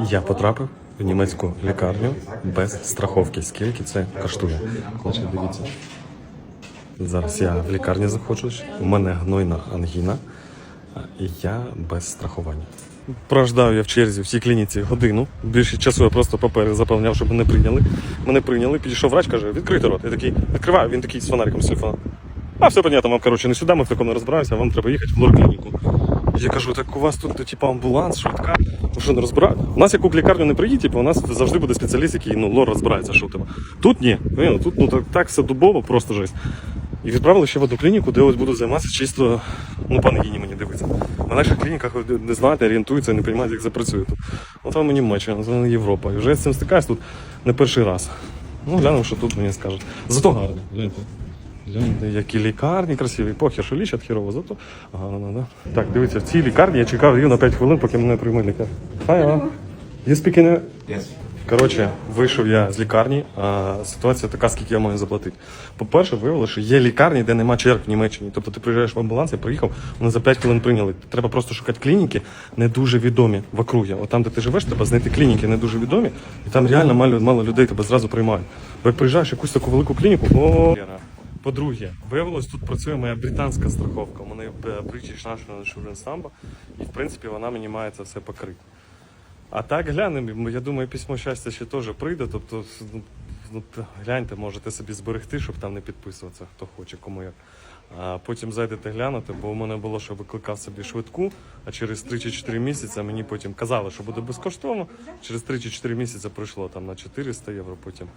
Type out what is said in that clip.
Я потрапив в німецьку лікарню без страховки. Скільки це коштує? Значить, дивіться. Зараз я в лікарні знаходжусь, у мене гнойна ангіна, і я без страхування. Прождав я в черзі в цій клініці годину. Більше часу я просто папери заповняв, щоб мене прийняли. Мене прийняли, підійшов врач, каже, відкрийте рот. Я такий, відкриваю, він такий з фонариком з телефону. А, все понятно, вам, коротше, не сюди, ми в такому не розбираємося, вам треба їхати в лор-клініку. Я кажу, так у вас тут, типу, амбуланс, швидка, ви що не розбираєте? У нас яку лікарню не приїдь, типу, у нас завжди буде спеціаліст, який ну, лор розбирається, що тебе. Тут ні. Ну, Тут ну, так, так все дубово, просто жесть. І відправили ще в одну клініку, де ось буду займатися чисто, ну, по ангіні мені дивиться. В наших клініках не знаєте, орієнтуються, не розуміють, як це працює тут. От вам і Німеччина, це Європа. І вже з цим стикаюсь тут не перший раз. Ну, глянемо, що тут мені скажуть. Зато гарно. Гляньте. Гляньте, які лікарні красиві. Похер, що лічать хірово, зато гарно, да? Так, дивіться, в цій лікарні я чекав рівно 5 хвилин, поки мене прийме лікар. Hi, uh, you speak. Yes. Коротше, вийшов я з лікарні, а ситуація така, скільки я маю заплатити. По-перше, виявилося, що є лікарні, де нема черг в Німеччині. Тобто ти приїжджаєш в амбуланс, я приїхав, вони за 5 хвилин прийняли. Треба просто шукати клініки, не дуже відомі в округі. От там, де ти живеш, треба знайти клініки не дуже відомі, і там реально мало, мало людей тебе зразу приймають. Бо як приїжджаєш в якусь таку велику клініку, о. По-друге, виявилось, тут працює моя британська страховка. У мене е, British National Insurance Number, і в принципі вона мені має це все покрити. А так глянемо, я думаю, письмо щастя ще теж прийде. Тобто, ну, ну, гляньте, можете собі зберегти, щоб там не підписуватися, хто хоче, кому як. А потім зайдете глянути, бо у мене було, що викликав собі швидку, а через 3 чи 4 місяці мені потім казали, що буде безкоштовно. Через 3 чи 4 місяці пройшло там на 400 євро, потім